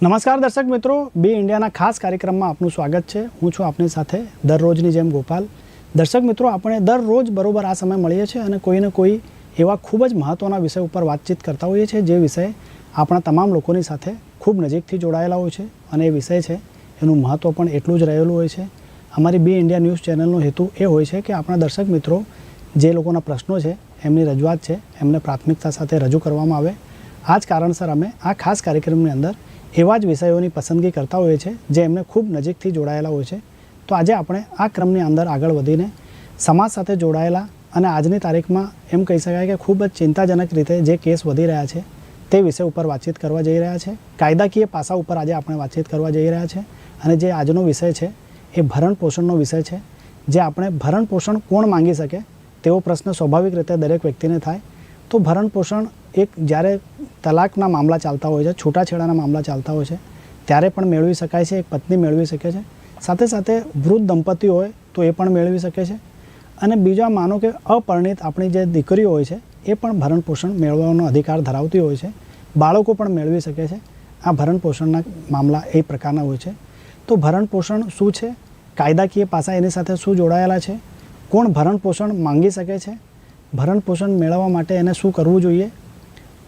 નમસ્કાર દર્શક મિત્રો, બી ઇન્ડિયાના ખાસ કાર્યક્રમમાં આપનું સ્વાગત છે. હું છું આપની સાથે દરરોજની જેમ ગોપાલ. દર્શક મિત્રો, આપણે દરરોજ બરોબર આ સમય મળીએ છીએ અને કોઈને કોઈ એવા ખૂબ જ મહત્ત્વના વિષય ઉપર વાતચીત કરતા હોઈએ છીએ, જે વિષય આપણા તમામ લોકોની સાથે ખૂબ નજીકથી જોડાયેલા હોય છે અને એ વિષય છે, એનું મહત્ત્વ પણ એટલું જ રહેલું હોય છે. અમારી બી ઇન્ડિયા ન્યૂઝ ચેનલનો હેતુ એ હોય છે કે આપણા દર્શક મિત્રો જે લોકોના પ્રશ્નો છે, એમની રજૂઆત છે, એમને પ્રાથમિકતા સાથે રજૂ કરવામાં આવે. આ જ કારણસર અમે આ ખાસ કાર્યક્રમની અંદર એવા જ વિષયોની પસંદગી કરતા હોઈએ છીએ જે એમને ખૂબ નજીકથી જોડાયેલા હોય છે. તો આજે આપણે આ ક્રમની અંદર આગળ વધીને સમાજ સાથે જોડાયેલા અને આજની તારીખમાં એમ કહી શકાય કે ખૂબ જ ચિંતાજનક રીતે જે કેસ વધી રહ્યા છે, તે વિષય ઉપર વાતચીત કરવા જઈ રહ્યા છે. કાયદાકીય પાસા ઉપર આજે આપણે વાતચીત કરવા જઈ રહ્યા છે અને જે આજનો વિષય છે, એ ભરણ પોષણનો વિષય છે. જે આપણે ભરણ પોષણ કોણ માંગી શકે, તેવો પ્રશ્ન સ્વાભાવિક રીતે દરેક વ્યક્તિને થાય. તો ભરણ પોષણ એક જ્યારે તલાકના મામલા ચાલતા હોય છે, છૂટાછેડાના મામલા ચાલતા હોય છે, ત્યારે પણ મેળવી શકાય છે, એક પત્ની મેળવી શકે છે. સાથે સાથે વૃદ્ધ દંપતી હોય તો એ પણ મેળવી શકે છે. અને બીજા માનો કે અપરિણિત આપણી જે દીકરીઓ હોય છે, એ પણ ભરણ પોષણ મેળવવાનો અધિકાર ધરાવતી હોય છે. બાળકો પણ મેળવી શકે છે. આ ભરણ પોષણના મામલા એ પ્રકારના હોય છે. તો ભરણ પોષણ શું છે? કાયદાકીય પાસા એની સાથે શું જોડાયેલા છે? કોણ ભરણ પોષણ માંગી શકે છે? ભરણ પોષણ મેળવવા માટે એને શું કરવું જોઈએ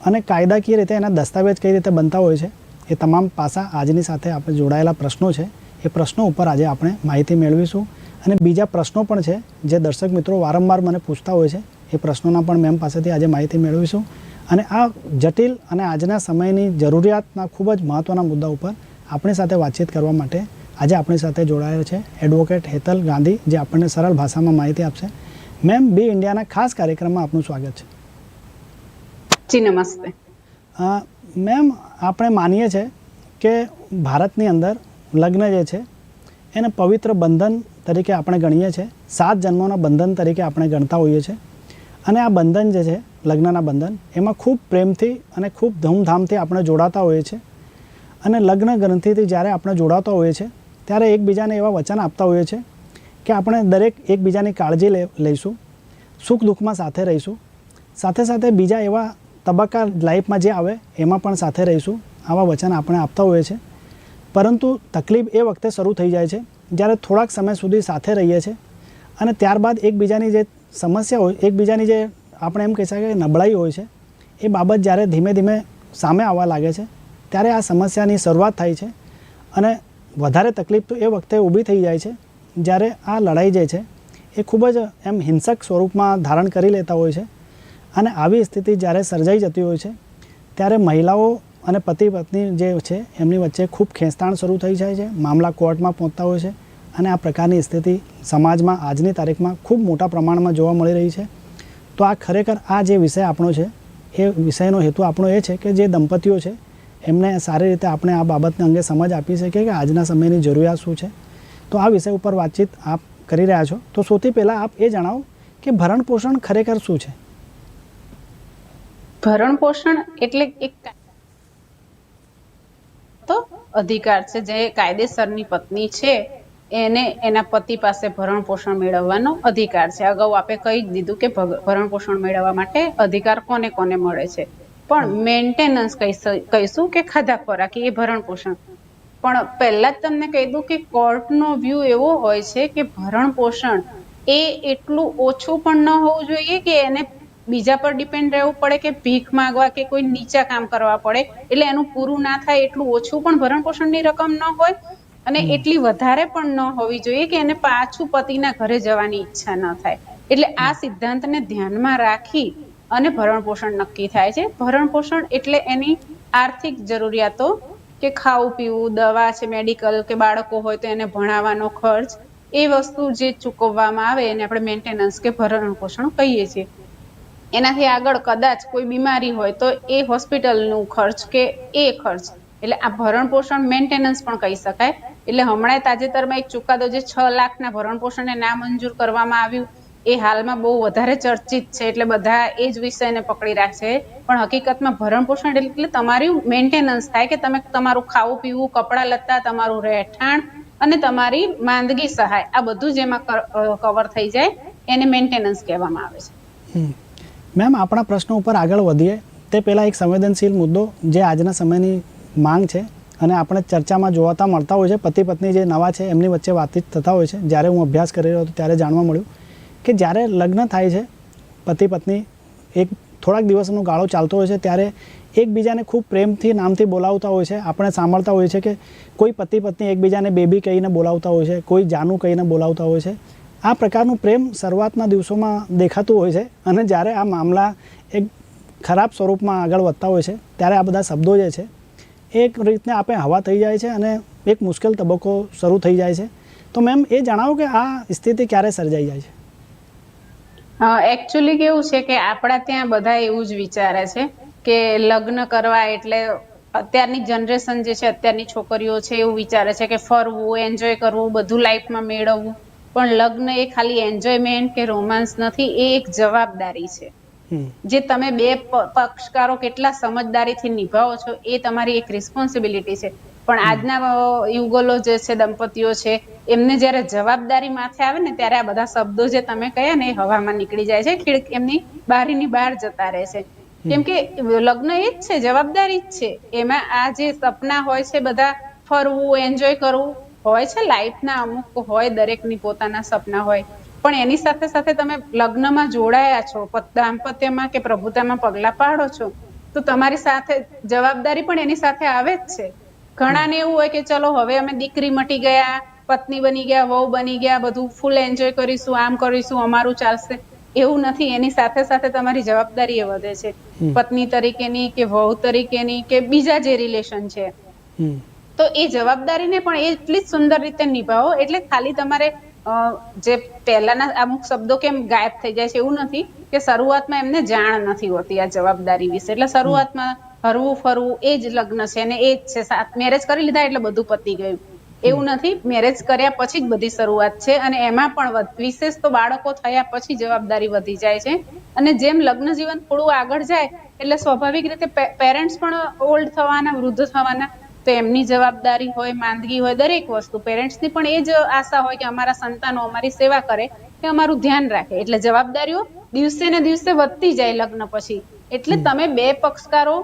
અને કાયદાકીય રીતે એના દસ્તાવેજ કઈ રીતે બનતા હોય છે, એ તમામ પાસા આજની સાથે આપણે જોડાયેલા પ્રશ્નો છે, એ પ્રશ્નો ઉપર આજે આપણે માહિતી મેળવીશું. અને બીજા પ્રશ્નો પણ છે, જે દર્શક મિત્રો વારંવાર મને પૂછતા હોય છે, એ પ્રશ્નોના પણ મેમ પાસેથી આજે માહિતી મેળવીશું. અને આ જટિલ અને આજના સમયની જરૂરિયાતના ખૂબ જ મહત્ત્વના મુદ્દા ઉપર આપણી સાથે વાતચીત કરવા માટે આજે આપણી સાથે જોડાયેલ છે એડવોકેટ હેતલ ગાંધી, જે આપણને સરળ ભાષામાં માહિતી આપશે. મેમ બી ઇન્ડિયાના ખાસ કાર્યક્રમમાં આપનું સ્વાગત છે. જી નમસ્તે. મેમ આપણે માનીએ છીએ કે ભારતની અંદર લગ્ન જે છે એને પવિત્ર બંધન તરીકે આપણે ગણીએ છીએ સાત જન્મોના બંધન તરીકે આપણે ગણતા હોઈએ છીએ અને આ બંધન જે છે લગ્નના બંધન એમાં ખૂબ પ્રેમથી અને ખૂબ ધૂમધામથી આપણે જોડાતા હોઈએ છીએ અને લગ્ન ગ્રંથિથી જ્યારે આપણે જોડાતા હોઈએ છીએ ત્યારે એકબીજાને એવા વચન આપતા હોઈએ છીએ કે આપણે દરેક એકબીજાની કાળજી લઈશું, સુખ દુઃખમાં સાથે રહીશું. સાથે સાથે બીજા એવા તબક્કા લાઈફમાં જે આવે, એમાં પણ સાથે રહીશું. આવા વચન આપણે આપતા હોઈએ છીએ. પરંતુ તકલીફ એ વખતે શરૂ થઈ જાય છે, જ્યારે થોડાક સમય સુધી સાથે રહીએ છીએ અને ત્યારબાદ એકબીજાની જે સમસ્યા હોય, એકબીજાની જે આપણે એમ કહી શકીએ કે નબળાઈ હોય છે, એ બાબત જ્યારે ધીમે ધીમે સામે આવવા લાગે છે, ત્યારે આ સમસ્યાની શરૂઆત થાય છે અને વધારે તકલીફ તો એ વખતે ઊભી થઈ જાય છે. જ્યારે આ લડાઈ જે છે, એ ખૂબ જ એમ હિંસક સ્વરૂપમાં ધારણ કરી લેતા હોય છે અને આવી સ્થિતિ જ્યારે સર્જાઈ જતી હોય છે, ત્યારે મહિલાઓ અને પતિ પત્ની જે છે, એમની વચ્ચે ખૂબ ખેંચતાણ શરૂ થઈ જાય છે, મામલા કોર્ટમાં પહોંચતા હોય છે અને આ પ્રકારની સ્થિતિ સમાજમાં આજની તારીખમાં ખૂબ મોટા પ્રમાણમાં જોવા મળી રહી છે. તો આ ખરેખર આ જે વિષય આપણો છે, એ વિષયનો હેતુ આપણો એ છે કે જે દંપતીઓ છે, એમને સારી રીતે આપણે આ બાબતને અંગે સમજ આપી શકીએ કે આજના સમયની જરૂરિયાત શું છે. તો આ વિષય ઉપર વાતચીત આપ કરી રહ્યા છો. તો સૌથી પહેલાં આપ એ જણાવો કે ભરણ પોષણ ખરેખર શું છે? ભરણ પોષણ એટલે એક તો અધિકાર છે જે કાયદેસરની પત્ની છે એને એના પતિ પાસે ભરણ પોષણ મેળવવાનો અધિકાર છે. અગાઉ આપે કહી જ દીધું કે ભરણ પોષણ મેળવવા માટે અધિકાર કોને કોને મળે છે? પણ મેન્ટેનન્સ કહીશું કે ખાધા ખોરાક એ ભરણ પોષણ. પણ પહેલાં જ તમને કહી દઉં કે કોર્ટનો વ્યૂ એવો હોય છે કે ભરણ પોષણ એ એટલું ઓછું પણ ન હોવું જોઈએ કે એને બીજા પર ડિપેન્ડ રહેવું પડે કે ભીખ માંગવા કે કોઈ નીચા કામ કરવા પડે. એટલે એનું પૂરું ના થાય એટલું ઓછું પણ ભરણ પોષણની રકમ ન હોય અને એટલી વધારે પણ ન હોવી જોઈએ કે એને પાછું પતિના ઘરે જવાની ઈચ્છા ન થાય. એટલે આ સિદ્ધાંતને ધ્યાનમાં રાખી અને ભરણ પોષણ નક્કી થાય છે. ભરણ પોષણ એટલે એની આર્થિક જરૂરિયાતો કે ખાવું, પીવું, દવા છે મેડિકલ કે બાળકો હોય તો એને ભણાવવાનો ખર્ચ, એ વસ્તુ જે ચૂકવવામાં આવે એને આપણે મેન્ટેનન્સ કે ભરણ પોષણ કહીએ છીએ. એનાથી આગળ કદાચ કોઈ બીમારી હોય તો એ હોસ્પિટલનું ખર્ચ કે એ ખર્ચ, એટલે આ ભરણ પોષણ મેન્ટેનન્સ પણ કહી શકાય. એટલે હમણાં તાજેતરમાં એક ચુકાદો જે છ લાખના ભરણ પોષણને નામંજૂર કરવામાં આવ્યું એ હાલમાં બહુ વધારે ચર્ચિત છે, એટલે બધા એ જ વિષયને પકડી રાખશે. પણ હકીકતમાં ભરણ પોષણ એટલે તમારું મેન્ટેનન્સ થાય કે તમે તમારું ખાવું પીવું, કપડાં લત્તા, તમારું રહેઠાણ અને તમારી માંદગી સહાય, આ બધું જેમાં કવર થઈ જાય, એને મેન્ટેનન્સ કહેવામાં આવે છે. મેમ, આપણા પ્રશ્નો ઉપર આગળ વધીએ. તે પહેલાં એક સંવેદનશીલ મુદ્દો જે આજના સમયની માંગ છે અને આપણે ચર્ચામાં જોવાતા મળતા હોય છે. પતિ પત્ની જે નવા છે, એમની વચ્ચે વાતચીત થતા હોય છે. જ્યારે હું અભ્યાસ કરી રહ્યો હતો ત્યારે જાણવા મળ્યું કે જ્યારે લગ્ન થાય છે, પતિ પત્ની એક થોડાક દિવસનો ગાળો ચાલતો હોય છે, ત્યારે એકબીજાને ખૂબ પ્રેમથી, નામથી બોલાવતા હોય છે, આપણે સાંભળતા હોઈએ છીએ કે કોઈ પતિ પત્ની એકબીજાને બેબી કહીને બોલાવતા હોય છે, કોઈ જાનુ કહીને બોલાવતા હોય છે. આ પ્રકારનું પ્રેમ શરૂઆતના દિવસોમાં દેખાતું હોય છે અને જ્યારે આ મામલા એક ખરાબ સ્વરૂપમાં આગળ વધતા હોય છે, ત્યારે આ બધા શબ્દો જે છે, એક રીતને આપણે હવા થઈ જાય છે અને એક મુશ્કેલ તબક્કો શરૂ થઈ જાય છે. તો મેમ એ જણાવો કે આ સ્થિતિ ક્યારે સર્જાઈ જાય છે? એકચ્યુઅલી કેવું છે કે આપણા ત્યાં બધા એવું જ વિચારે છે કે લગ્ન કરવા એટલે અત્યારની જનરેશન જે છે અત્યારની છોકરીઓ છે એવું વિચારે છે કે ફરવું એન્જોય કરવું બધું લાઈફમાં મેળવવું. પણ લગ્ન એ ખાલી એન્જોયમેન્ટ કે રોમાન્સ નથી એ એક જવાબદારી છે. જે તમે બે પક્ષકારો કેટલા સમજદારીથી નિભાવો છો એ તમારી એક રિસ્પોન્સિબિલિટી છે. પણ આજના યુગલો જે છે દંપતીઓ છે એમને જ્યારે જવાબદારી માથે આવે ને ત્યારે આ બધા શબ્દો જે તમે કહ્યા ને એ હવામાં નીકળી જાય છે ખીડક એમની બારીની બહાર જતા રહે છે. કેમ કે લગ્ન એ જ છે જવાબદારી જ છે. એમાં આ જે સપના હોય છે બધા ફરવું એન્જોય કરવું હોય છે લાઈફના અમુક હોય દરેકની પોતાના સપના હોય. પણ એની સાથે સાથે તમે લગ્નમાં જોડાયા છો દાંપત્યમાં કે પ્રભુતામાં પગલા પાડો છો તો તમારી સાથે જવાબદારી પણ એની સાથે આવે જ છે. ઘણાને એવું હોય કે ચલો હવે અમે દીકરી મટી ગયા પત્ની બની ગયા વહુ બની ગયા બધું ફૂલ એન્જોય કરીશું આમ કરીશું અમારું ચાલશે. એવું નથી એની સાથે સાથે તમારી જવાબદારી એ વધે છે. પત્ની તરીકેની કે વહુ તરીકેની કે બીજા જે રિલેશન છે. તો એ જવાબદારીને પણ એ એટલી જ સુંદર રીતે નિભાવો એટલે ખાલી તમારે જે પહેલાના અમુક શબ્દો કેમ ગાયબ થઈ જાય છે એવું નથી કે શરૂઆતમાં એમને જાણ નથી હોતી આ જવાબદારી વિશે. એટલે શરૂઆતમાં હરવું ફરવું એ જ લગ્ન છે અને એ જ છે. સાત મેરેજ કરી લીધા એટલે બધું પતી ગયું. એવું નથી મેરેજ કર્યા પછી જ બધી શરૂઆત છે અને એમાં પણ વિશેષ તો બાળકો થયા પછી જવાબદારી વધી જાય છે. અને જેમ લગ્ન જીવન થોડું આગળ જાય એટલે સ્વાભાવિક રીતે પેરેન્ટ્સ પણ ઓલ્ડ થવાના વૃદ્ધ થવાના તો એમની જવાબદારી હોય માંદગી હોય દરેક વસ્તુ. પેરેન્ટ્સની પણ એ જ આશા હોય કે અમારા સંતાનો અમારી સેવા કરે કે અમારું ધ્યાન રાખે. એટલે જવાબદારીઓ દિવસે ને દિવસે વધતી જાય લગ્ન પછી. એટલે તમે બે પક્ષકારો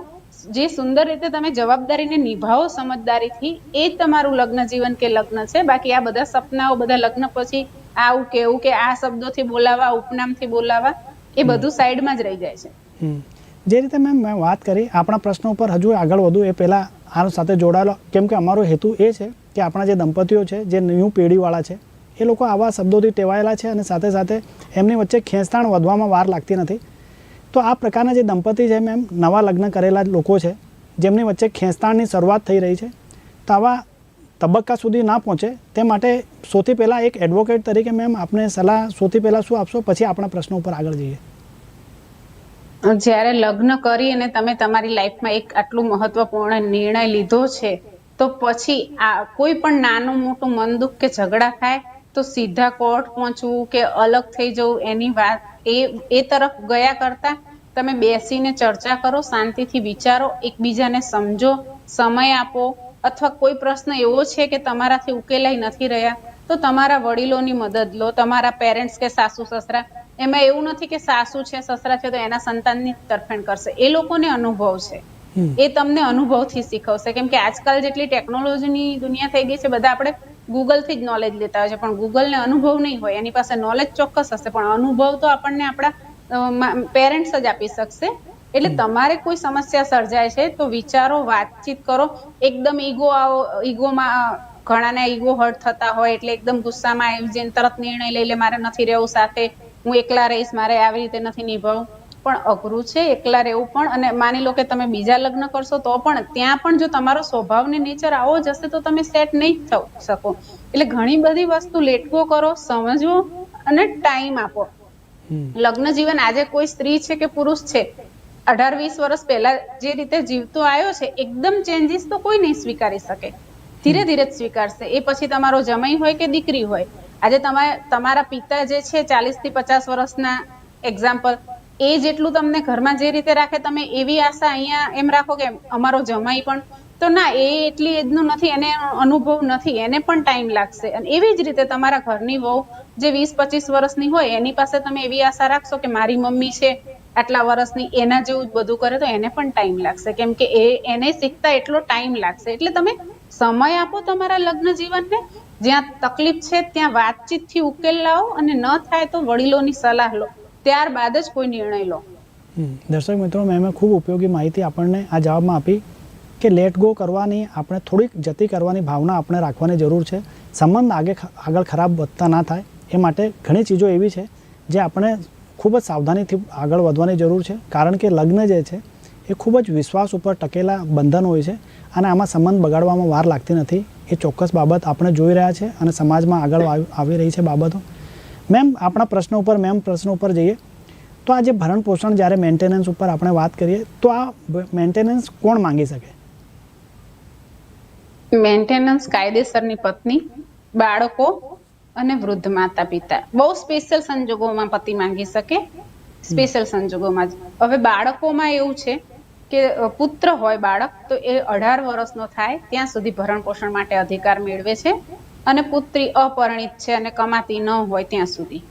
જે સુંદર રીતે તમે જવાબદારીને નિભાવો સમજદારીથી એ જ તમારું લગ્ન જીવન કે લગ્ન છે. બાકી આ બધા સપનાઓ બધા લગ્ન પછી આવું કેવું કે આ શબ્દોથી બોલાવા ઉપનામથી બોલાવા એ બધું સાઈડમાં જ રહી જાય છે. જે રીતે મેમ મેં વાત કરી આપણા પ્રશ્નો ઉપર હજુ આગળ વધુ એ પહેલાં આનો સાથે જોડાયેલો. કેમ કે અમારો હેતુ એ છે કે આપણા જે દંપતીઓ છે જે ન્યૂ પેઢીવાળા છે એ લોકો આવા શબ્દોથી ટેવાયેલા છે અને સાથે સાથે એમની વચ્ચે ખેંચતાણ વધવામાં વાર લાગતી નથી. તો આ પ્રકારના જે દંપતી છે મેમ નવા લગ્ન કરેલા લોકો છે, જેમની વચ્ચે ખેંચતાણની શરૂઆત થઈ રહી છે, તો આવા તબક્કા સુધી ના પહોંચે, તે માટે સૌથી પહેલાં એક એડવોકેટ તરીકે મેમ આપને સલાહ સૌથી પહેલાં શું આપશો? પછી આપણા પ્રશ્નો ઉપર આગળ જઈએ. જ્યારે લગ્ન કરી અને તમે તમારી લાઈફમાં એક આટલું મહત્વપૂર્ણ નિર્ણય લીધો છે, તો પછી આ કોઈ પણ નાનું મોટું મન દુઃખ કે ઝઘડા થાય, તો સીધા કોર્ટ પહોંચવું કે અલગ થઈ જવું એની વાત એ એ તરફ ગયા કરતા તમે બેસીને ચર્ચા કરો શાંતિથી વિચારો એકબીજાને સમજો સમય આપો અથવા કોઈ પ્રશ્ન એવો છે કે તમારાથી ઉકેલાઈ નથી રહ્યા તો તમારા વડીલોની મદદ લો તમારા પેરેન્ટ્સ કે સાસુ સસરા. એમાં એવું નથી કે સાસુ છે સસરા છે તો એના સંતાનની તરફેણ કરશે. એ લોકોને અનુભવ છે. એ તમને અનુભવથી શીખવશે. કેમ કે આજકાલ જેટલી ટેકનોલોજીની દુનિયા થઈ ગઈ છે બધા આપણે ગૂગલથી જ નોલેજ લેતા હોય છે. પણ ગૂગલને અનુભવ નહીં હોય એની પાસે નોલેજ ચોક્કસ હશે પણ અનુભવ તો આપણને આપણા પેરેન્ટ્સ જ આપી શકશે. એટલે તમારે કોઈ સમસ્યા સર્જાય છે તો વિચારો વાતચીત કરો. એકદમ ઈગો આવો ઈગોમાં ઘણાને ઈગો હર્ટ થતા હોય એટલે એકદમ ગુસ્સામાં આવી જઈને તરત નિર્ણય લઈ લે મારે નથી રહેવું સાથે હું એકલા રહીશ મારે આવી રીતે નથી નિભાવવું પણ અઘરું છે એકલા રહેવું પણ અને માની લો કે તમે બીજા લગ્ન કરશો તો પણ ત્યાં પણ જો તમારો સ્વભાવ ને નેચર આવો જ હશે તો તમે સેટ નહીં થઈ શકો. એટલે ઘણી બધી વસ્તુ લેટકો કરો સમજવો અને ટાઈમ આપો. લગ્ન જીવન આજે કોઈ સ્ત્રી છે કે પુરુષ છે અઢાર વીસ વર્ષ પહેલા જે રીતે જીવતો આવ્યો છે એકદમ ચેન્જીસ તો કોઈ નહીં સ્વીકારી શકે. ધીરે ધીરે જ સ્વીકારશે. એ પછી તમારો જમાઈ હોય કે દીકરી હોય. આજે તમારે તમારા પિતા જે છે ચાલીસથી પચાસ વર્ષના એક્ઝામ્પલ એ જેટલું તમને ઘરમાં જે રીતે રાખે તમે એવી આશા અહીંયા એમ રાખો કે અમારો જમાઈ પણ તો ના, એ એટલી એજનું નથી, એને અનુભવ નથી, એને પણ ટાઈમ લાગશે. અને એવી જ રીતે તમારા ઘરની વહુ જે વીસ પચીસ વર્ષની હોય, એની પાસે તમે એવી આશા રાખશો કે મારી મમ્મી છે, આટલા વર્ષની, એના જેવું જ બધું કરે તો એને પણ ટાઈમ લાગશે. કેમ કે એ, એને શીખતા એટલો ટાઈમ લાગશે. એટલે તમે સમય આપો તમારા લગ્ન જીવનને. જ્યાં તકલીફ છે, ત્યાં વાતચીતથી ઉકેલ લાવો અને ન થાય તો વડીલોની સલાહ લો. ત્યારબાદ જ કોઈ નિર્ણય લો. દર્શક મિત્રો, મેં ખૂબ ઉપયોગી માહિતી આપણને આ જવાબમાં આપી કે લેટ ગો કરવાની, આપણે થોડીક જતી કરવાની ભાવના આપણે રાખવાની જરૂર છે. સંબંધ આગે આગળ ખરાબ વધતા ના થાય. એ માટે ઘણી ચીજો એવી છે જે આપણે ખૂબ જ સાવધાનીથી આગળ વધવાની જરૂર છે. કારણ કે લગ્ન જે છે, એ ખૂબ જ વિશ્વાસ ઉપર ટકેલા બંધન હોય છે અને આમાં સંબંધ બગાડવામાં વાર લાગતી નથી. એ ચોક્કસ બાબત આપણે જોઈ રહ્યા છે અને સમાજમાં આગળ આવી રહી છે બાબતો. મેમ આપણા પ્રશ્ન ઉપર મેમ પ્રશ્ન ઉપર જઈએ. તો આ જે ભરણ પોષણ જ્યારે મેન્ટેનન્સ ઉપર આપણે વાત કરીએ તો આ મેન્ટેનન્સ કોણ માંગી શકે? મેન્ટેનન્સ કાયદેસરની પત્ની બાળકો અને વૃદ્ધ માતા પિતા બહુ સ્પેશિયલ સંજોગોમાં પતિ માંગી શકે. સ્પેશિયલ સંજોગોમાં જ. હવે બાળકોમાં એવું છે કે પુત્ર હોય બાળક તો એ અઢાર વર્ષનો થાય ત્યાં સુધી ભરણ પોષણ માટે અધિકાર મેળવે છે. અને પુત્રી અપરિણિત છે અને કમાતી ન હોય ત્યાં સુધી.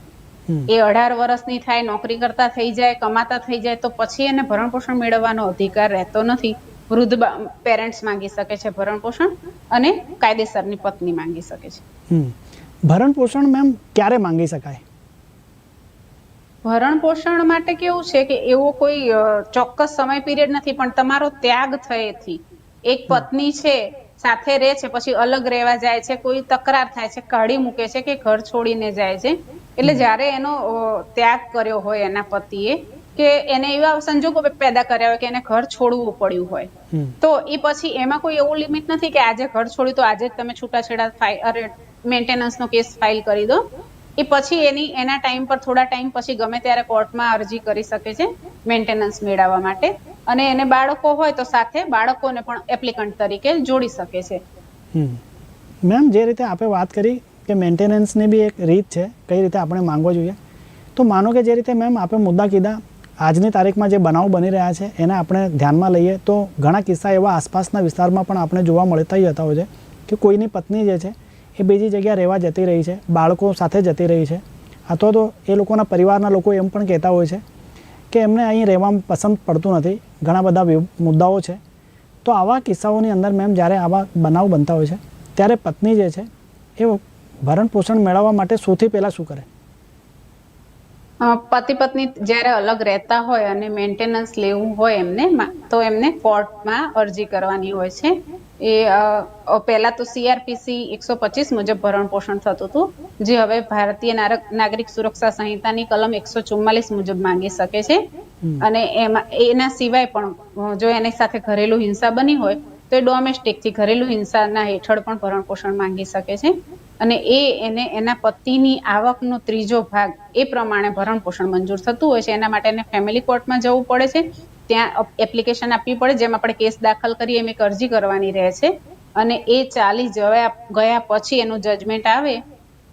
એ અઢાર વર્ષની થાય નોકરી કરતા થઈ જાય કમાતા થઈ જાય તો પછી એને ભરણ પોષણ મેળવવાનો અધિકાર રહેતો નથી. વૃદ્ધ પેરેન્ટ્સ માંગી શકે છે ભરણ પોષણ અને કાયદેસરની પત્ની માંગી શકે છે. ભરણ પોષણ મેમ ક્યારે માંગી શકાય? ભરણ પોષણ માટે કેવું છે કે એવો કોઈ ચોક્કસ સમય પીરિયડ નથી પણ તમારો ત્યાગ થયેથી એક પત્ની છે સાથે રહે છે પછી અલગ રહેવા જાય છે કોઈ તકરાર થાય છે કાઢી મૂકે છે કે ઘર છોડીને જાય છે. એટલે જ્યારે એનો ત્યાગ કર્યો હોય એના પતિએ કે એને એવા સંજોગો પેદા કર્યા હોય કે એને ઘર છોડવું પડ્યું હોય. તો એ પછી એમાં કોઈ એવું લિમિટ નથી કે આજે ઘર છોડ્યું તો આજે જ તમે છૂટાછેડા મેન્ટેનન્સનો કેસ ફાઇલ કરી દો. એ પછી એની, એના ટાઈમ પર, થોડા ટાઈમ પછી ગમે ત્યારે કોર્ટમાં અરજી કરી શકે છે મેન્ટેનન્સ મેળવવા માટે અને એને બાળકો હોય તો સાથે બાળકોને પણ એપ્લિકન્ટ તરીકે જોડી શકે છે. મેમ, જે રીતે આપણે વાત કરી કે મેન્ટેનન્સની બી એક રીત છે, કઈ રીતે આપણે માંગવો જોઈએ, તો માનો કે જે રીતે મેમ આપણે મુદ્દા કીધા, આજની તારીખમાં જે બનાવ બની રહ્યા છે, એને આપણે ધ્યાનમાં લઈએ, તો ઘણા કિસ્સા એવા આસપાસના વિસ્તારમાં પણ આપણે જોવા મળતા હતા હોય છે કે કોઈની પત્ની જે છે એ બીજી જગ્યા રહેવા જતી રહી છે, બાળકો સાથે જતી રહી છે. અથવા તો એ લોકોના પરિવારના લોકો એમ પણ કહેતા હોય છે કે એમને અહીં રહેવામાં પસંદ પડતું નથી. ઘણા બધા મુદ્દાઓ છે. તો આવા કિસ્સાઓની અંદર મેમ જ્યારે આવા બનાવ બનતા હોય છે, ત્યારે પત્ની જે છે, એ ભરણ પોષણ મેળવવા માટે સૌથી પહેલાં શું કરે? પતિ પત્ની જ્યારે અલગ રહેતા હોય અને મેન્ટેનન્સ લેવું હોય એમને, તો એમને કોર્ટમાં અરજી કરવાની હોય છે. એ પહેલા તો સીઆરપીસી એકસો પચીસ મુજબ ભરણ પોષણ થતું હતું જે હવે ભારતીય નાગરિક સુરક્ષા સંહિતાની કલમ એકસો ચુમ્માલીસ મુજબ માંગી શકે છે. અને એમાં એના સિવાય પણ જો એની સાથે ઘરેલું હિંસા બની હોય તો એ ડોમેસ્ટિકથી ઘરેલું હિંસાના હેઠળ પણ ભરણ પોષણ માંગી શકે છે. અને એ એને એના પતિની આવકનો ત્રીજો ભાગ એ પ્રમાણે ભરણ પોષણ મંજૂર થતું હોય છે. એના માટે એને ફેમિલી કોર્ટમાં જવું પડે છે. ત્યાં એપ્લિકેશન આપવી પડે જેમ આપણે કેસ દાખલ કરીએ એમ એક અરજી કરવાની રહે છે. અને એ ચાલી જવા ગયા પછી એનું જજમેન્ટ આવે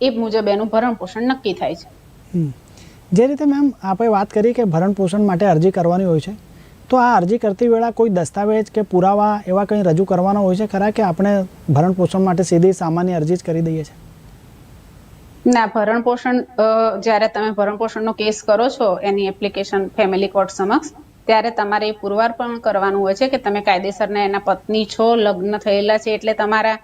એ મુજબ એનું ભરણ પોષણ નક્કી થાય છે. જે રીતે મેમ આપણે વાત કરી કે ભરણ પોષણ માટે અરજી કરવાની હોય છે તો આ અરજી કરતી વેળા કોઈ દસ્તાવેજ કે પુરાવા એવા કંઈ રજૂ કરવાના હોય છે ખરા કે આપણે ભરણ પોષણ માટે સીધી સામાન્ય અરજી જ કરી દઈએ છીએ ના ભરણ પોષણ જ્યારે તમે ભરણ પોષણનો કેસ કરો છો એની એપ્લિકેશન ફેમિલી કોર્ટ સમક્ષ ત્યારે તમારે એ પુરવાર પણ કરવાનું હોય છે કે તમે કાયદેસરના એના પત્ની છો, લગ્ન થયેલા છે, એટલે તમારા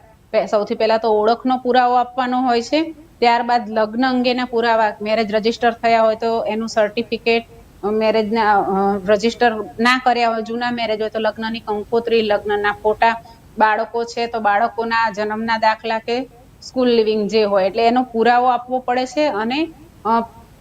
સૌથી પહેલા તો ઓળખનો પુરાવો આપવાનો હોય છે. ત્યારબાદ લગ્ન અંગેના પુરાવા મેરેજ રજિસ્ટર થયા હોય તો એનું સર્ટિફિકેટ મેરેજના રજિસ્ટર ના કર્યા હોય, જૂના મેરેજ હોય તો લગ્નની કંકોત્રી, લગ્નના ફોટા, બાળકો છે તો બાળકોના જન્મના દાખલા કે સ્કૂલ લિવિંગ જે હોય, એટલે એનો પુરાવો આપવો પડે છે અને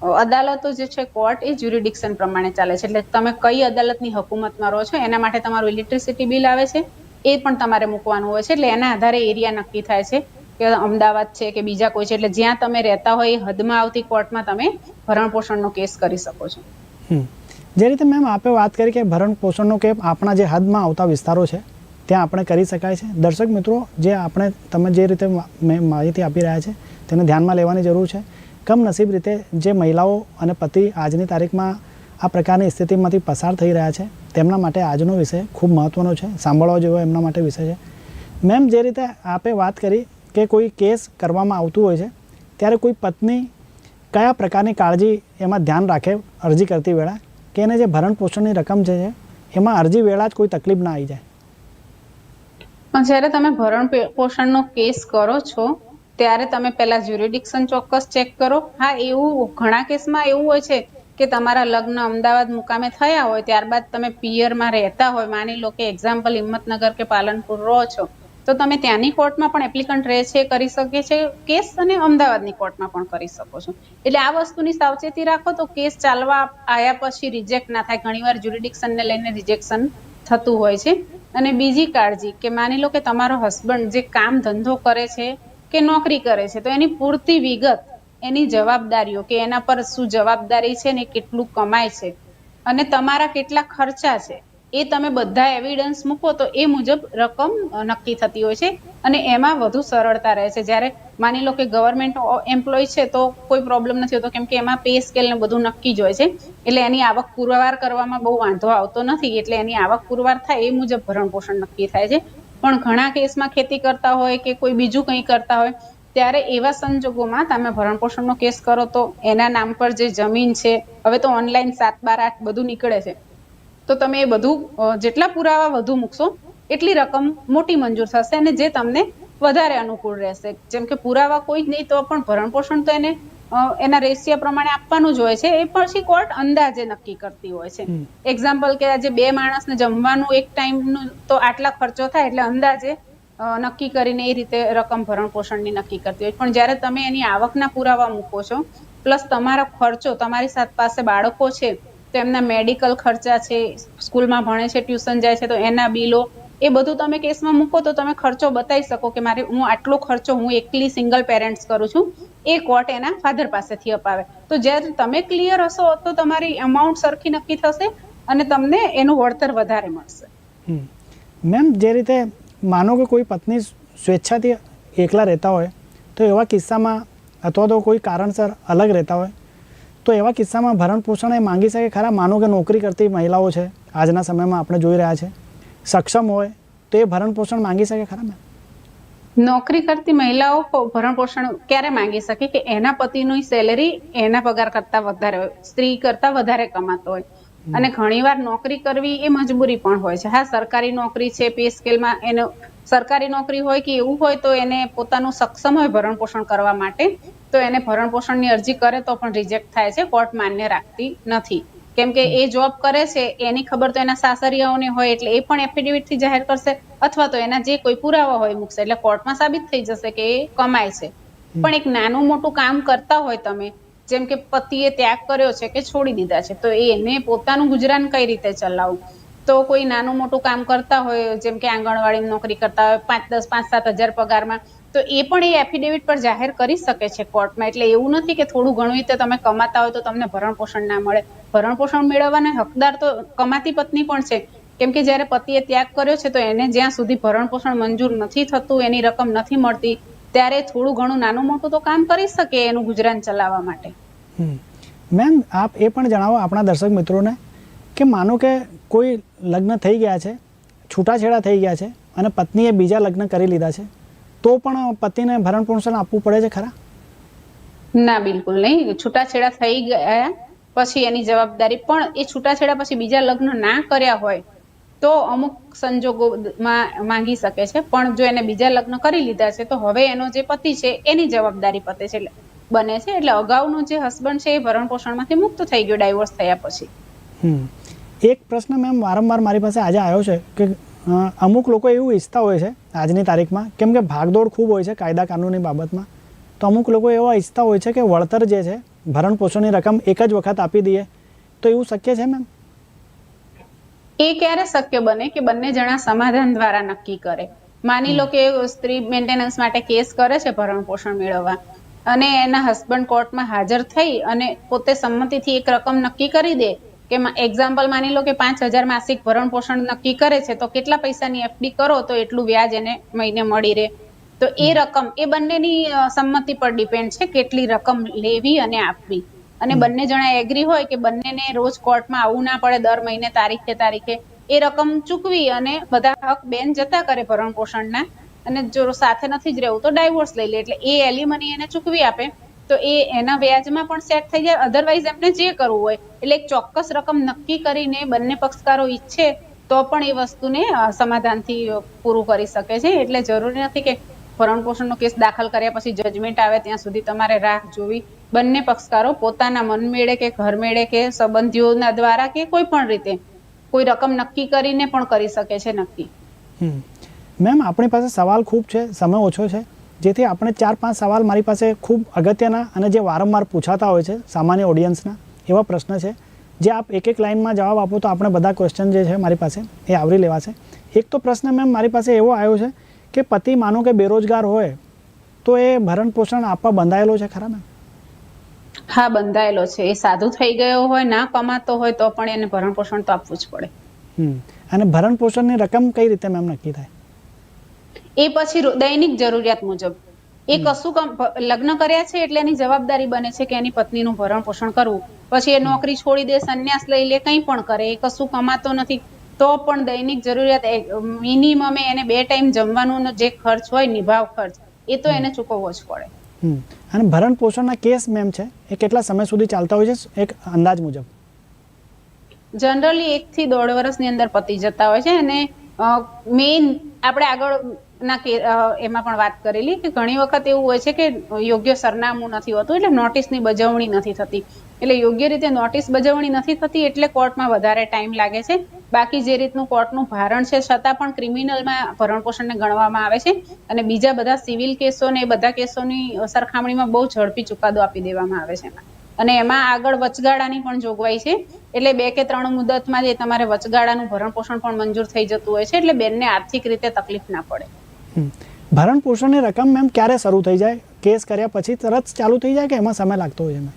અદાલતો જે છે, કોર્ટ એ જ્યુરિડિક્શન પ્રમાણે ચાલે છે. એટલે તમે કઈ અદાલતની હકુમતમાં રહો છો, એના માટે તમારું ઇલેક્ટ્રિસિટી બિલ આવે છે, એ પણ તમારે મૂકવાનું હોય છે. એટલે એના આધારે એરિયા નક્કી થાય છે કે અમદાવાદ છે કે બીજા કોઈ છે. એટલે જ્યાં તમે રહેતા હોય એ હદમાં આવતી કોર્ટમાં તમે ભરણ પોષણનો કેસ કરી શકો છો. જે રીતે મેમ આપણે વાત કરી કે ભરણ પોષણનો કે આપણા જે હદમાં આવતા વિસ્તારો છે, ત્યાં આપણે કરી શકાય છે. દર્શક મિત્રો, જે આપણે તમે જે રીતે માહિતી આપી રહ્યા છે, તેને ધ્યાનમાં લેવાની જરૂર છે. કમનસીબ રીતે જે મહિલાઓ અને પતિ આજની તારીખમાં આ પ્રકારની સ્થિતિમાંથી પસાર થઈ રહ્યા છે, તેમના માટે આજનો વિષય ખૂબ મહત્ત્વનો છે, સાંભળવા જેવો એમના માટે વિષય છે. મેમ જે રીતે આપે વાત કરી કે કોઈ કેસ કરવામાં આવતું હોય છે, ત્યારે કોઈ પત્ની કયા પ્રકારની કાળજી એમાં ધ્યાન રાખે અરજી કરતી વેળા કે એને જે ભરણ પોષણની રકમ છે, એમાં અરજી વેળા જ કોઈ તકલીફ ના આવી જાય? જ્યારે તમે ભરણ પોષણનો કેસ કરો છો ત્યારે તમે પહેલા જ્યુરિડિક્શન ચોક્કસ ચેક કરો. હા, એવું ઘણા કેસમાં એવું હોય છે કે તમારા લગ્ન અમદાવાદ મુકામે થયા હોય, ત્યારબાદ તમે પિયરમાં રહેતા હોય, માની લો કે એક્ઝામ્પલ હિંમતનગર કે પાલનપુર રહો છો, તો તમે ત્યાંની કોર્ટમાં પણ એપ્લિકન્ટ રહે છે, કરી શકે છે, કેસ અને અમદાવાદની કોર્ટમાં પણ કરી શકો છો. એટલે આ વસ્તુની સાવચેતી રાખો તો કેસ ચાલવા આવ્યા પછી રિજેક્ટ ના થાય. ઘણીવાર જ્યુરિડિક્શનને લઈને રિજેક્શન થતું હોય છે. અને બીજી કાળજી કે માની લો કે તમારો હસબન્ડ જે કામ ધંધો કરે છે કે નોકરી કરે છે, તો એની પૂરતી વિગત, એની જવાબદારીઓ કે એના પર શું જવાબદારી છે ને કેટલું કમાય છે અને તમારા કેટલા ખર્ચા છે, એ તમે બધા એવિડન્સ મૂકો તો એ મુજબ રકમ નક્કી થતી હોય છે અને એમાં વધુ સરળતા રહે છે. જ્યારે માની લો કે ગવર્મેન્ટ એમ્પ્લોય છે તો કોઈ પ્રોબ્લેમ નથી હોતો, કેમ કે એમાં પે સ્કેલ ને બધું નક્કી જ હોય છે. એટલે એની આવક પુરવાર કરવામાં બહુ વાંધો આવતો નથી, એટલે એની આવક પુરવાર થાય એ મુજબ ભરણ પોષણ નક્કી થાય છે. પણ ઘણા કેસમાં ખેતી કરતા હોય કે કોઈ બીજું કંઈ કરતા હોય, ત્યારે એવા સંજોગોમાં તમે ભરણ પોષણનો કેસ કરો તો એના નામ પર જે જમીન છે, હવે તો ઓનલાઈન સાત બાર આઠ બધું નીકળે છે. તો તમે એ બધું જેટલા પુરાવા વધુ મૂકશો, એટલી રકમ મોટી મંજૂર થશે અને જે તમને વધારે અનુકૂળ રહેશે. જેમ કે પુરાવા કોઈ જ નહીં તો પણ ભરણ પોષણ તો એને એના રેશિયા પ્રમાણે આપવાનું જ હોય છે. એ પછી કોર્ટ અંદાજે નક્કી કરતી હોય છે. એક્ઝામ્પલ કે આજે બે માણસને જમવાનું એક ટાઈમનું તો આટલા ખર્ચો થાય એટલે અંદાજે નક્કી કરીને એ રીતે રકમ ભરણ પોષણની નક્કી કરતી હોય. પણ જ્યારે તમે એની આવકના પુરાવા મૂકો છો પ્લસ તમારો ખર્ચો તમારી સાથે પાસે બાળકો છે તો એમના મેડિકલ ખર્ચા છે સ્કૂલમાં ભણે છે ટ્યુશન જાય છે તો એના બિલો એ બધું તમે કેસમાં મૂકો તો તમે ખર્ચો બતાવી શકો કે મારે હું આટલો ખર્ચો હું એકલી સિંગલ પેરેન્ટ્સ કરું છું. એ કોર્ટ એના ફાધર પાસેથી અપાવે. તો જ્યારે તમે ક્લિયર હશો, તો તમારી અમાઉન્ટ સરખી નક્કી થશે અને તમને એનું વળતર વધારે મળશે. મેમ, જે રીતે માનો કે કોઈ પત્ની સ્વેચ્છાથી એકલા રહેતા હોય, તો એવા કિસ્સામાં અથવા તો કોઈ કારણસર અલગ રહેતા હોય, તો એવા કિસ્સામાં ભરણ પોષણ એ માંગી શકે ખરા? માનો કે નોકરી કરતી મહિલાઓ છે, આજના સમયમાં આપણે જોઈ રહ્યા છે. સક્ષમ હોય, તો એ ભરણ પોષણ માંગી શકે ખરા મેમ? નોકરી કરતી મહિલાઓ ભરણ પોષણ ક્યારે માંગી શકે કે એના પતિની સેલેરી એના પગાર કરતા વધારે હોય સ્ત્રી કરતા વધારે કમાતો હોય? અને ઘણીવાર નોકરી કરવી એ મજબૂરી પણ હોય છે. હા સરકારી નોકરી છે પે સ્કેલમાં એનો સરકારી નોકરી હોય કે એવું હોય તો એને પોતાનું સક્ષમ હોય ભરણ પોષણ કરવા માટે તો એને ભરણ પોષણની અરજી કરે તો પણ રિજેક્ટ થાય છે કોર્ટ માન્ય રાખતી નથી. કેમ કે એ જોબ કરે છે એની ખબર તો એના સાસરિયાઓને હોય એટલે એ પણ એફિડેવિટથી જાહેર કરશે અથવા તો એના જે કોઈ પુરાવા હોય મૂકશે. એટલે કોર્ટમાં સાબિત થઈ જશે કે એ કમાય છે. પણ એક નાનું મોટું કામ કરતા હોય તમે જેમ કે પતિએ ત્યાગ કર્યો છે કે છોડી દીધા છે તો એને પોતાનું ગુજરાન કઈ રીતે ચલાવવું? તો કોઈ નાનું મોટું કામ કરતા હોય જેમ કે આંગણવાડી નોકરી કરતા હોય પાંચ દસ પાંચ સાત હજાર પગારમાં તો એ પણ એ એફિડેવિટ પર જાહેર કરી શકે છે કોર્ટમાં. એટલે એવું નથી કે થોડું ઘણું રીતે તમે કમાતા હોય તો તમને ભરણ પોષણ ના મળે. ભરણ પોષણ મેળવવાના હકદાર તો કમાતી પત્ની પણ છે. કેમ કે જ્યારે પતિએ ત્યાગ કર્યો છે તો એને જ્યાં સુધી ભરણ પોષણ મંજૂર નથી થતું, એની રકમ નથી મળતી, ત્યારે થોડું ઘણું નાનું મોટું તો કામ કરી શકે એનું ગુજરાન ચલાવવા માટે. મેમ, આપ એ પણ જણાવો આપણા દર્શક મિત્રોને કે માનો કે કોઈ લગ્ન થઈ ગયા છે, છૂટાછેડા થઈ ગયા છે અને પત્નીએ બીજા લગ્ન કરી લીધા છે. તો પણ પતિને ભરણ પોષણ આપવું પડે છે ખરા? ના બિલકુલ નહીં. છૂટાછેડા થઈ ગયા પછી એની જવાબદારી પણ એ છૂટાછેડા પછી બીજા લગ્ન ના કર્યા હોય તો અમુક સંજોગોમાં માંગી શકે છે. પણ જો એને બીજા લગ્ન કરી લીધા છે તો હવે એનો જે પતિ છે એની જવાબદારી પતે છે. એટલે બને છે. એટલે અગાઉનો જે હસબન્ડ છે એ ભરણ પોષણમાંથી મુક્ત થઈ ગયો ડાયવોર્સ થયા પછી. હમ. એક પ્રશ્ન મેમ વારંવાર મારી પાસે આજે આવ્યો છે કે અમુક લોકો એવું ઈચ્છતા હોય છે આજની તારીખમાં, કેમ કે ભાગદોડ ખૂબ હોય છે કાયદા કાનૂની બાબતમાં, તો અમુક લોકો એવા ઈચ્છતા હોય છે કે વળતર જે છે, ભરણ પોષણની રકમ એક જ વખત આપી દઈએ. તો એવું શક્ય છે મેમ? એ ક્યારે શક્ય બને કે બંને જણા સમાધાન દ્વારા નક્કી કરે? માની લો કે સ્ત્રી મેન્ટેનન્સ માટે કેસ કરે છે ભરણ પોષણ મેળવવા અને એના હસબન્ડ કોર્ટમાં હાજર થઈ અને પોતે સંમતિથી એક રકમ નક્કી કરી દે કે એક્ઝામ્પલ માની લો કે પાંચ હજાર માસિક ભરણ પોષણ નક્કી કરે છે તો કેટલા પૈસાની એફડી કરો તો એટલું વ્યાજ એને મહિને મળી રહે. તો એ રકમ એ બંનેની સંમતિ પર ડિપેન્ડ છે કેટલી રકમ લેવી અને આપવી. અને બંને જણા એગ્રી હોય કે બંનેને રોજ કોર્ટમાં આવવું ના પડે દર મહિને તારીખે તારીખે એ રકમ ચૂકવી અને બધા હક બેન જતા કરે ભરણ પોષણના. અને જો સાથે નથી જ રહેવું તો ડાયવોર્સ લઈ લે એટલે એ એલિમની એને ચૂકવી આપે. તો એ એના વ્યાજમાં પણ સેટ થઈ જાય. અધરવાઇઝ એમને જે કરવું હોય, એટલે એક ચોક્કસ રકમ નક્કી કરીને બંને પક્ષકારો ઈચ્છે તો પણ એ વસ્તુને સમાધાનથી પૂરું કરી શકે છે. એટલે જરૂરી નથી કે ભરણ પોષણનો કેસ દાખલ કર્યા પછી જજમેન્ટ આવે ત્યાં સુધી તમારે રાહ જોવી. બંને પક્ષકારો પોતાના મન મેળે કે ઘર મેળે કે સંબંધીઓના દ્વારા કે કોઈ પણ રીતે કોઈ રકમ નક્કી કરીને પણ કરી શકે છે નક્કી. મેમ, આપણી પાસે સવાલ ખૂબ છે, સમય ઓછો છે. જેથી આપણે ચાર પાંચ સવાલ મારી પાસે ખૂબ અગત્યના અને જે વારંવાર પૂછાતા હોય છે સામાન્ય ઓડિયન્સના એવા પ્રશ્ન છે. જે આપ એક એક લાઇનમાં જવાબ આપો તો આપણે બધા ક્વેશ્ચન જે છે મારી પાસે એ આવરી લેવાશે. એક તો પ્રશ્ન મેમ મારી પાસે એવો આવ્યો છે કે પતિ માનો કે બેરોજગાર હોય તો એ ભરણ પોષણ આપવા બંધાયેલો છે ખરા મેમ હા બંધાયેલો છે. એ સાધુ થઈ ગયો હોય ના કમાતો હોય તો પણ એને ભરણ પોષણ તો આપવું જ પડે. હમ. અને ભરણ પોષણની રકમ કઈ રીતે મેમ નક્કી થાય? એ પછી દૈનિક જરૂરિયાત મુજબ. એ કશું લગ્ન કર્યા છે એટલે એની જવાબદારી બને છે કે એની પત્નીનું ભરણ પોષણ કરવું. પછી એ નોકરી છોડી દે સંન્યાસ લઈ લે કંઈ પણ કરે એ કશું કમાતો નથી તો પણ દૈનિક જરૂરિયાત મિનિમમ એને બે ટાઈમ જમવાનું જે ખર્ચ હોય નિભાવ ખર્ચ એ તો એને ચૂકવવો જ પડે. અને ભરણ પોષણના કેસ મેમ છે એ કેટલા સમય સુધી ચાલતા હોય છે એક અંદાજ મુજબ? જનરલી એક થી દોઢ વર્ષની અંદર પતી જતા હોય છે અને મેઇન આપણે આગળ ના એમાં પણ વાત કરેલી કે ઘણી વખત એવું હોય છે કે યોગ્ય સરનામું નથી હોતું એટલે નોટિસની બજવણી નથી થતી. એટલે યોગ્ય રીતે નોટિસ બજવણી નથી થતી એટલે કોર્ટમાં વધારે ટાઈમ લાગે છે. બાકી જે રીતનું કોર્ટનું ભારણ છે છતાં પણ ક્રિમિનલમાં ભરણ પોષણને ગણવામાં આવે છે અને બીજા બધા સિવિલ કેસો ને એ બધા કેસોની સરખામણીમાં બહુ ઝડપી ચુકાદો આપી દેવામાં આવે છે અને એમાં આગળ વચગાળાની પણ જોગવાઈ છે. એટલે બે કે ત્રણ મુદતમાં જે તમારે વચગાળાનું ભરણ પોષણ પણ મંજૂર થઈ જતું હોય છે એટલે બેનને આર્થિક રીતે તકલીફ ના પડે. ભરણ પોષણની રકમ મેમ ક્યારે શરૂ થઈ જાય? કેસ કર્યા પછી તરત ચાલુ થઈ જાય કે એમાં સમય લાગતો હોય એમાં?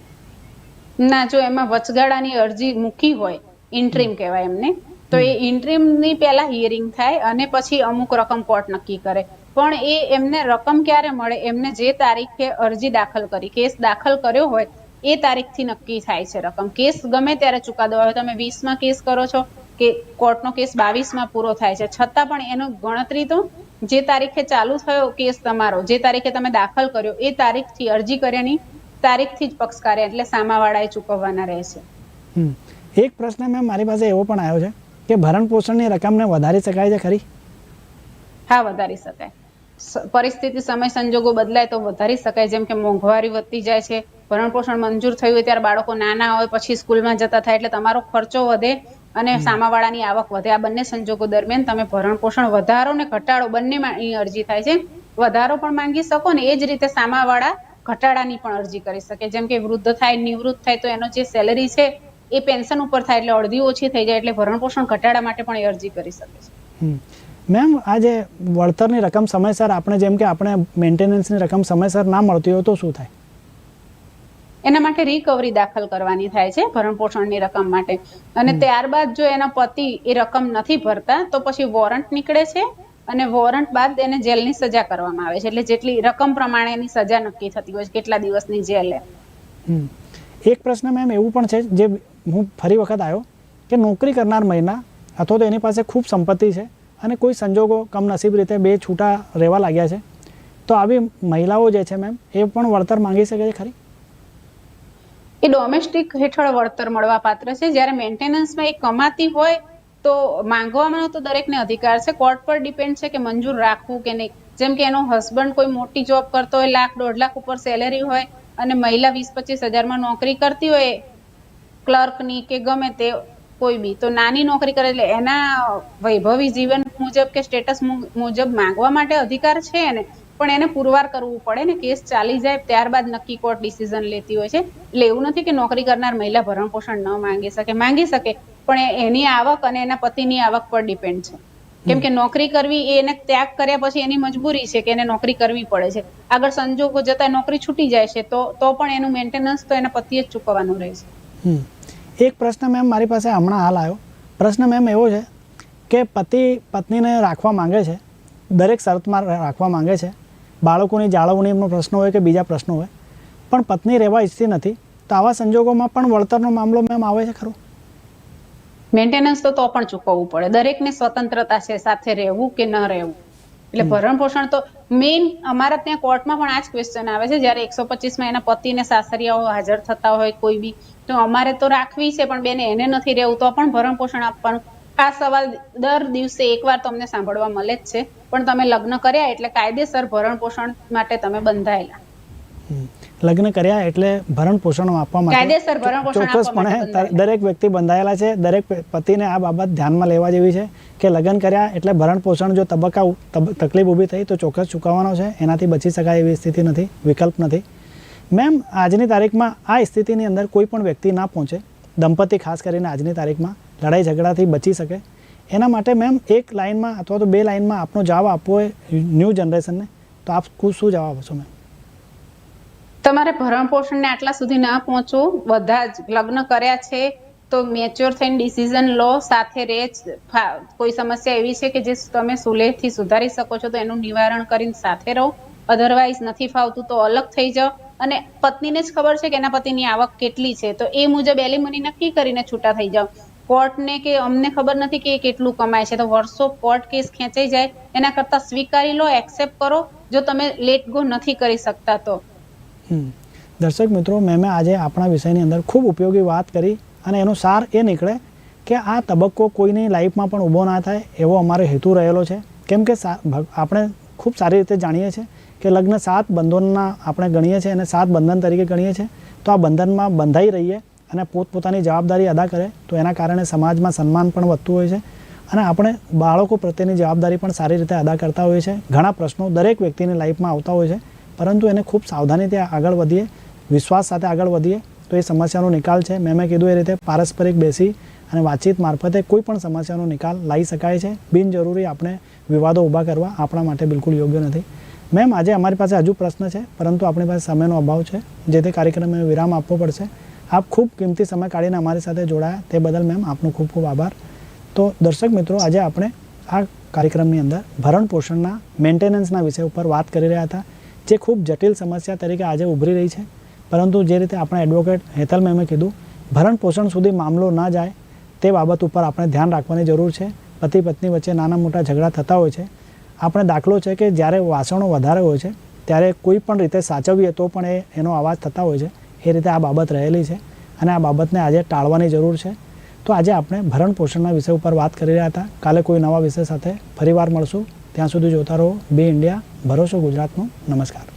ના જો એમાં વચગાળાની અરજી મૂકી હોય ઇન્ટ્રીમ કહેવાય એમને તો એ ઇન્ટ્રીમની પહેલા હિયરિંગ થાય અને પછી અમુક રકમ કોર્ટ નક્કી કરે. પણ એ એમને રકમ ક્યારે મળે એમને જે તારીખે અરજી દાખલ કરી કેસ દાખલ કર્યો હોય એ તારીખથી નક્કી થાય છે રકમ. કેસ ગમે ત્યારે ચુકાદો આવે તમે વીસમાં કેસ કરો છો કે કોર્ટનો કેસ બાવીસમાં પૂરો થાય છે. છતાં પણ એનો ગણતરી તો જે તારીખે ચાલુ થયો કેસ તમારો જે તારીખે તમે દાખલ કર્યો એ તારીખથી અરજી કર્યાની તારીખથી જ પક્ષકારે એટલે સામાવાળાએ ચૂકવવાના રહેશે. હમ. એક પ્રશ્ન મેમ મારી પાસે એવો પણ આવ્યો છે કે ભરણ પોષણની રકમને વધારી શકાય છે ખરી? હા વધારી શકાય. પરિસ્થિતિ સમય સંજોગો બદલાય તો વધારી શકાય. જેમ કે મોંઘવારી વધતી જાય છે ભરણ પોષણ મંજૂર થયું હોય ત્યારે બાળકો નાના હોય પછી સ્કૂલમાં જતા થાય એટલે તમારો ખર્ચો વધે અને સામાવાળાની આવક વધે. આ બંને સંજોગો દરમિયાન તમે ભરણ પોષણ વધારો ને ઘટાડો બંનેમાં અહીં અરજી થાય છે. વધારો પણ માંગી શકો ને એ જ રીતે સામાવાળા ઘટાડાની પણ અરજી કરી શકે. જેમ કે વૃદ્ધ થાય નિવૃત્ત થાય તો એનો જે સેલેરી છે એ પેન્શન ઉપર થાય એટલે અડધી ઓછી થઈ જાય એટલે ભરણ પોષણ ઘટાડા માટે પણ એ અરજી કરી શકે છે. મેમ આ જે વળતરની રકમ સમયસર આપણે જેમ કે આપણે મેન્ટેનન્સની રકમ સમયસર ના મળતી હોય તો શું થાય? એના માટે રિકવરી દાખલ કરવાની થાય છે ભરણ પોષણની રકમ માટે. અને ત્યારબાદ જો એના પતિ એ રકમ નથી ભરતા તો પછી વોરંટ નીકળે છે અને વોરંટ બાદ એને જેલની સજા કરવામાં આવે છે. એટલે જેટલી રકમ પ્રમાણે એની સજા નક્કી થતી હોય છે કેટલા દિવસની જેલ એમ. એક પ્રશ્ન મેમ એવું પણ છે જે હું ફરી વખત આવ્યો કે નોકરી કરનાર મહિલા અથવા તો એની પાસે ખૂબ સંપત્તિ છે અને કોઈ સંજોગો કમનસીબ રીતે બે છૂટા રહેવા લાગ્યા છે તો આવી મહિલાઓ જે છે મેમ એ પણ વળતર માંગી શકે છે ખરી? એ ડોમેસ્ટિક હેઠળ વળતર મળવા પાત્ર છે. જ્યારે મેન્ટેનન્સમાં એ કમાતી હોય તો માંગવાનો તો દરેકને અધિકાર છે. કોર્ટ પર ડિપેન્ડ છે કે મંજૂર રાખવું કે નહીં. જેમ કે એનો હસબન્ડ કોઈ મોટી જોબ કરતો હોય, લાખ, દોઢ લાખ ઉપર સેલેરી હોય અને મહિલા વીસ પચીસ હજારમાં નોકરી કરતી હોય ક્લર્કની કે ગમે તે કોઈ બી, તો નાની નોકરી કરે એટલે એના વૈભવી જીવન મુજબ કે સ્ટેટસ મુજબ માંગવા માટે અધિકાર છે ને પણ એને પુરવાર કરવું પડે ને કેસ ચાલી જાય ત્યારબાદ નક્કી કોર્ટ ડિસિઝન લેતી હોય છે. એટલે એવું નથી કે નોકરી કરનાર મહિલા ભરણ પોષણ ન માંગી શકે માંગી શકે પણ એ એની આવક અને એના પતિની આવક પર ડિપેન્ડ છે. કેમ કે નોકરી કરવી એ એને ત્યાગ કર્યા પછી એની મજબૂરી છે કે એને નોકરી કરવી પડે છે. આગળ સંજોગો જતા નોકરી છૂટી જાય છે તો તો પણ એનું મેન્ટેનન્સ તો એના પતિએ જ ચૂકવવાનું રહે છે. એક પ્રશ્ન મેમ મારી પાસે હમણાં હાલ આવ્યો. પ્રશ્ન મેમ એવો છે કે પતિ પત્નીને રાખવા માંગે છે દરેક શરતમાં રાખવા માંગે છે બાળકોની જાળવણીનો પ્રશ્ન હોય કે બીજા પ્રશ્નો હોય પણ પત્ની રહેવા ઈચ્છતી નથી તો આવા સંજોગોમાં પણ વળતરનો મામલો મેમ આવે છે ખરો? મેન્ટેનન્સ તો તો પણ ચૂકવવું પડે. દરેકને સ્વતંત્રતા છે સાથે રહેવું કે ન રહેવું. એટલે ભરણ પોષણ તો મેઇન અમારા ત્યાં કોર્ટમાં પણ આ જ ક્વેશ્ચન આવે છે. જ્યારે એકસો પચીસમાં એના પતિ ને સાસરિયાઓ હાજર થતા હોય કોઈ બી તો અમારે તો રાખવી છે પણ બેને એને નથી રહેવું તો પણ ભરણ પોષણ આપવાનું આ સવાલ દર દિવસે એકવાર તમને સાંભળવા મળે જ છે. પણ તમે લગ્ન કર્યા એટલે કાયદેસર ભરણ પોષણ માટે તમે બંધાયેલા. લગ્ન કર્યા એટલે ભરણ પોષણ આપવા માટે કાયદેસર ભરણ પોષણ ચોક્કસપણે દરેક વ્યક્તિ બંધાયેલા છે. દરેક પતિને આ બાબત ધ્યાનમાં લેવા જેવી છે કે લગ્ન કર્યા એટલે ભરણ પોષણ જો તબક્કા તકલીફ ઊભી થઈ તો ચોક્કસ ચૂકવવાનો છે. એનાથી બચી શકાય એવી સ્થિતિ નથી વિકલ્પ નથી. મેમ આજની તારીખમાં આ સ્થિતિની અંદર કોઈ પણ વ્યક્તિ ના પહોંચે. દંપતી ખાસ કરીને આજની તારીખમાં લડાઈ ઝઘડાથી બચી શકે. એના માટે મેમ એક લાઇનમાં અથવા તો બે લાઇનમાં આપનો જવાબ આપવો હોય ન્યૂ જનરેશનને તો આપ શું જવાબ આપશો મેમ તમારે ભરણ પોષણને આટલા સુધી ના પહોંચો. બધા જ લગ્ન કર્યા છે, તો મેચ્યોર થઈને ડિસિઝન લો, સાથે રહે કોઈ સમસ્યા એવી છે કે જે તમે સુલેહથી સુધારી શકો છો, તો એનું નિવારણ કરીને સાથે રહો. અધરવાઇઝ નથી ફાવતું, તો અલગ થઈ જાઓ. અને પત્નીને જ ખબર છે કે એના પતિની આવક કેટલી છે. તો એ મુજબ એલિમની નક્કી કરીને છૂટા થઈ જાઓ. કોર્ટને કે અમને ખબર નથી કે એ કેટલું કમાય છે. તો વર્ષો કોર્ટ કેસ ખેંચાઈ જાય, એના કરતાં સ્વીકારી લો, એક્સેપ્ટ કરો, જો તમે લેટ ગો નથી કરી શકતા તો. દર્શક મિત્રો, મેં આજે આપણા વિષયની અંદર ખૂબ ઉપયોગી વાત કરી અને એનો સાર એ નીકળે કે આ તબક્કો કોઈની લાઈફમાં પણ ઊભો ના થાય એવો અમારો હેતુ રહેલો છે. કેમ કે આપણે ખૂબ સારી રીતે જાણીએ છીએ કે લગ્ન સાત બંધનના આપણે ગણીએ છીએ અને સાત બંધન તરીકે ગણીએ છીએ. તો આ બંધનમાં બંધાઈ રહીએ અને પોતપોતાની જવાબદારી અદા કરે, તો એના કારણે સમાજમાં સન્માન પણ વધતું હોય છે. અને આપણે બાળકો પ્રત્યેની જવાબદારી પણ સારી રીતે અદા કરતા હોઈએ છીએ. ઘણા પ્રશ્નો દરેક વ્યક્તિની લાઈફમાં આવતા હોય છે, પરંતુ એને ખૂબ સાવધાનીથી આગળ વધીએ, વિશ્વાસ સાથે આગળ વધીએ, તો એ સમસ્યાનો નિકાલ છે. મેં મેં કીધું એ રીતે પારસ્પરિક બેસી અને વાતચીત મારફતે કોઈ પણ સમસ્યાનો નિકાલ લાવી શકાય છે. બિનજરૂરી આપણે વિવાદો ઊભા કરવા આપણા માટે બિલકુલ યોગ્ય નથી. મેમ, આજે અમારી પાસે હજુ પ્રશ્ન છે, પરંતુ આપણી પાસે સમયનો અભાવ છે. જે તે કાર્યક્રમે વિરામ આપવો પડશે. આપ ખૂબ કિંમતી સમય કાઢીને અમારી સાથે જોડાયા. તે બદલ મેમ આપનો ખૂબ ખૂબ આભાર. તો દર્શક મિત્રો, આજે આપણે આ કાર્યક્રમની અંદર ભરણ પોષણના, મેન્ટેનન્સના વિષય ઉપર વાત કરી રહ્યા હતા, જે ખૂબ જટિલ સમસ્યા તરીકે આજે ઉભરી રહી છે. પરંતુ જે રીતે આપણા એડવોકેટ હેતલ મેમે કીધું, ભરણ પોષણ સુધી મામલો ના જાય, તે બાબત ઉપર આપણે ધ્યાન રાખવાની જરૂર છે. પતિ પત્ની વચ્ચે નાના મોટા ઝઘડા થતા હોય છે. આપણે દાખલો છે કે જ્યારે વાસણો વધારે હોય છે, ત્યારે કોઈ પણ રીતે સાચવીએ તો પણ એ, એનો અવાજ થતા હોય છે. એ રીતે આ બાબત રહેલી છે અને આ બાબતને આજે ટાળવાની જરૂર છે. તો આજે આપણે ભરણ પોષણના વિષય ઉપર વાત કરી રહ્યા હતા. કાલે કોઈ નવા વિષય સાથે ફરીવાર મળશું. ત્યાં સુધી જોતા રહો. બે ઇન્ડિયા. ભરોસો ગુજરાતનો. નમસ્કાર.